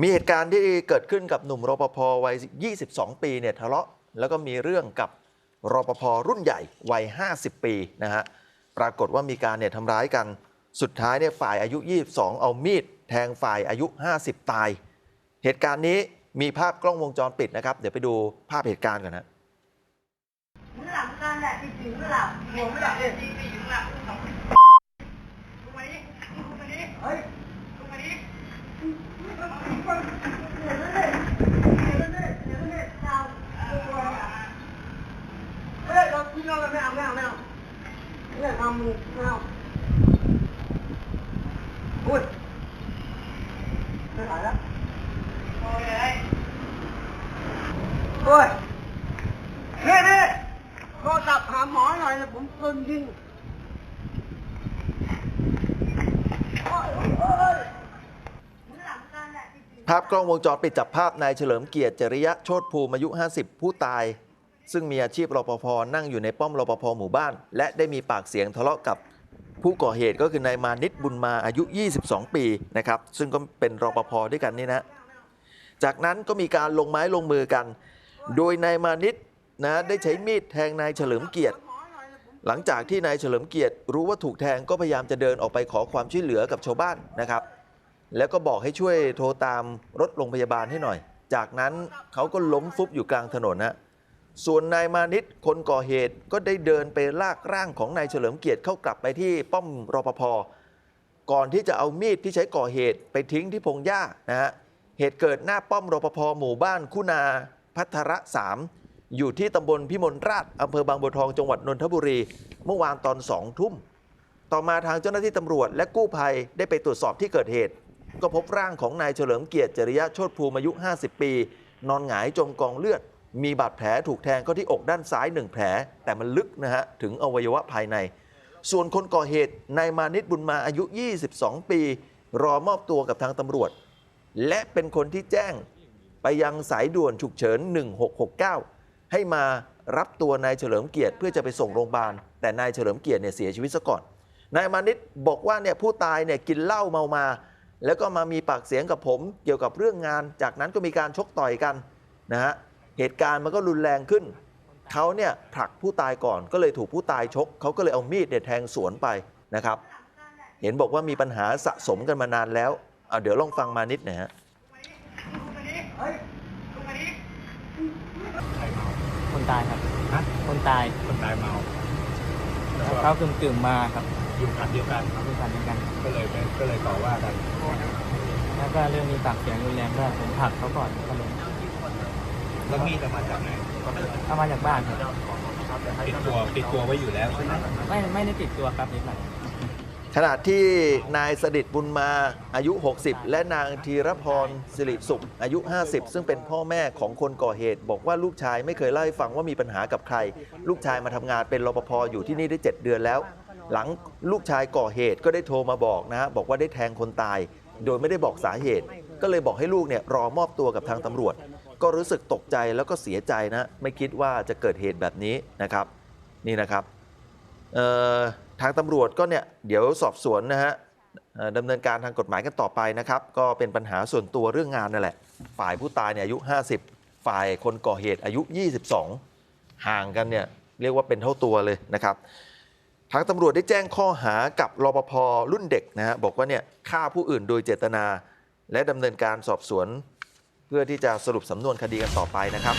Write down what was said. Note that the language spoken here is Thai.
มีเหตุการณ์ที่เกิดขึ้นกับหนุ่มรปภวัย 22 ปีเนี่ยทะเลาะแล้วก็มีเรื่องกับรปภรุ่นใหญ่วัย 50 ปีนะฮะปรากฏว่ามีการเนี่ยทำร้ายกันสุดท้ายเนี่ยฝ่ายอายุ 22 เอามีด แทงฝ่ายอายุ 50 ตาย เหตุการณ์นี้มีภาพกล้องวงจรปิดนะครับ เดี๋ยวไปดูภาพเหตุการณ์กันนะมึงหลับกันแหละจริงๆไม่หลับหัวไม่หลับเลยจริงๆหลับลุกมาดิลุกมาดิเฮ้ย ดี๋ยวเลยเดี๋ยวเล ภาพกล้องวงจรปิดจับภาพนายเฉลิมเกียรติจริยะโชติภูมิอายุ 50 ผู้ตาย ซึ่งมีอาชีพรปภนั่งอยู่ในป้อมรปภหมู่บ้าน และได้มีปากเสียงทะเลาะกับผู้ก่อเหตุก็คือนายมานิตบุญมาอายุ 22 ปีนะครับซึ่งก็เป็นรปภด้วยกันนี่นะ จากนั้นก็มีการลงไม้ลงมือกัน โดยนายมานิตนะได้ใช้มีดแทงนายเฉลิมเกียรติ หลังจากที่นายเฉลิมเกียรติรู้ว่าถูกแทงก็พยายามจะเดินออกไปขอความช่วยเหลือกับชาวบ้านนะครับ แล้วก็บอกให้ช่วยโทรตามรถโรงพยาบาลให้หน่อย จากนั้นเขาก็ล้มฟุบอยู่กลางถนนนะส่วนนายมานิตคนก่อเหตุก็ได้เดินไปลากร่างของนายเฉลิมเกียรติเข้ากลับไปที่ป้อมรปภก่อนที่จะเอามีดที่ใช้ก่อเหตุไปทิ้งที่พงหญ้านะฮะเหตุเกิดหน้าป้อมรปภหมู่บ้านคุณาพัทระสามอยู่ที่ตำบลพิมลราชอำเภอบางบัวทองจังหวัดนนทบุรี เมื่อวานตอนสองทุ่ม ต่อมาทางเจ้าหน้าที่ตำรวจและกู้ภัยได้ไปตรวจสอบที่เกิดเหตุ ก็พบร่างของนายเฉลิมเกียรติจริยะโชติภูมิอายุ 50 ปี นอนหงายจมกองเลือด มีบาดแผลถูกแทงเข้าที่อกด้านซ้ายหนึ่งแผล แต่มันลึกนะฮะ ถึงอวัยวะภายใน ส่วนคนก่อเหตุนายมานิตบุญมาอายุ 22 ปี รอมอบตัวกับทางตำรวจ และเป็นคนที่แจ้งไปยังสายด่วนฉุกเฉิน 1669 ให้มารับตัวนายเฉลิมเกียรติเพื่อจะไปส่งโรงพยาบาล แต่นายเฉลิมเกียรติเนี่ยเสียชีวิตซะก่อนนายมานิตบอกว่าเนี่ยผู้ตายเนี่ยกินเหล้าเมามา แล้วก็มามีปากเสียงกับผมเกี่ยวกับเรื่องงาน จากนั้นก็มีการชกต่อยกันนะฮะเหตุการณ์มันก็รุนแรงขึ้นเขาเนี่ยผลักผู้ตายก่อนก็เลยถูกผู้ตายชกเขาก็เลยเอามีดเนี่ยแทงสวนไปนะครับ เห็นบอกว่ามีปัญหาสะสมกันมานานแล้วเอาเดี๋ยวลองฟังมานิดหน่อยฮะคนตายครับฮะคนตายคนตายเมาแล้ว เขากึ่มกึ่มๆมาครับอยู่กันเดียวกันด้วยกันด้วยกัน ก็เลยไปก็เลยต่อว่ากันแล้วก็เรื่องมีปากเสียงรุนแรงก็ผมผลักเขาก่อนก็ลงแล้วมีดเอามาจากไหนเอามาจากบ้านครับติดตัวติดตัวไว้อยู่แล้วใช่ไหมไม่ไม่ได้ติดตัวครับนิดหน่อย ขณะที่นายสดิษฐ์บุญมาอายุ 60 และนางธีรพรสิริสุข อายุ 50 ซึ่งเป็นพ่อแม่ของคนก่อเหตุ บอกว่าลูกชายไม่เคยเล่าให้ฟังว่ามีปัญหากับใคร ลูกชายมาทำงานเป็นรปภอยู่ที่นี่ได้ 7 เดือนแล้ว หลังลูกชายก่อเหตุก็ได้โทรมาบอกนะฮะบอกว่าได้แทงคนตาย โดยไม่ได้บอกสาเหตุ ก็เลยบอกให้ลูกเนี่ยรอมอบตัวกับทางตำรวจ ก็รู้สึกตกใจแล้วก็เสียใจนะ ไม่คิดว่าจะเกิดเหตุแบบนี้นะครับ นี่นะครับเอ่อ ทางตำรวจก็เนี่ยเดี๋ยวสอบสวนนะฮะดำเนินการทางกฎหมายกันต่อไปนะครับ ก็เป็นปัญหาส่วนตัวเรื่องงานนั่นแหละ ฝ่ายผู้ตายเนี่ยอายุ 50 ฝ่ายคนก่อเหตุอายุ 22 ห่างกันเนี่ยเรียกว่าเป็นเท่าตัวเลยนะครับ ทางตำรวจได้แจ้งข้อหากับรปภรุ่นเด็กนะฮะบอกว่าเนี่ยฆ่าผู้อื่นโดยเจตนา และดำเนินการสอบสวน เพื่อที่จะสรุปสำนวนคดีกันต่อไปนะครับ